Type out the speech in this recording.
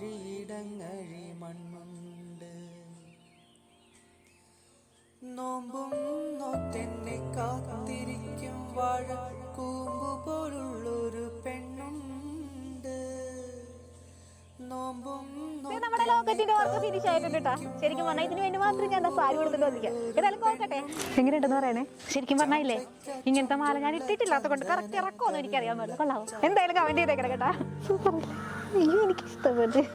നാഴിയിടങ്ങഴി മണ്ണുണ്ട് നോമ്പും നോത്തെന്നെ കാത്തിരിക്കും വാഴ കൂമ്പു പോലുള്ളൊരു പെണ്ണുണ്ട്. നോമ്പും ഇത് നമ്മുടെ ലോകത്തിന്റെ വർക്ക് ഫിനിഷ് ആയിട്ടുണ്ട് കേട്ടോ. ശരിക്കും പറഞ്ഞാൽ ഇതിന് വേണ്ടി മാത്രം ഞാൻ സാരി കൊടുത്തിട്ട് വന്നിരിക്കാം? ഏതായാലും നോക്കട്ടെ. എങ്ങനെയുണ്ടെന്ന് പറയണേ? ശരിക്കും പറഞ്ഞില്ലേ ഇങ്ങനത്തെ മാല ഞാൻ ഇട്ടിട്ടില്ലാത്ത കൊണ്ട് കറക്റ്റ് ഇറക്കുമെന്ന് എനിക്കറിയാൻ പറ്റില്ല കൊള്ളാവോ എന്തായാലും കമന്റ് ചെയ്തേക്കണം കേട്ടാ. അയ്യോ എനിക്ക് ഇഷ്ടപ്പെട്ടു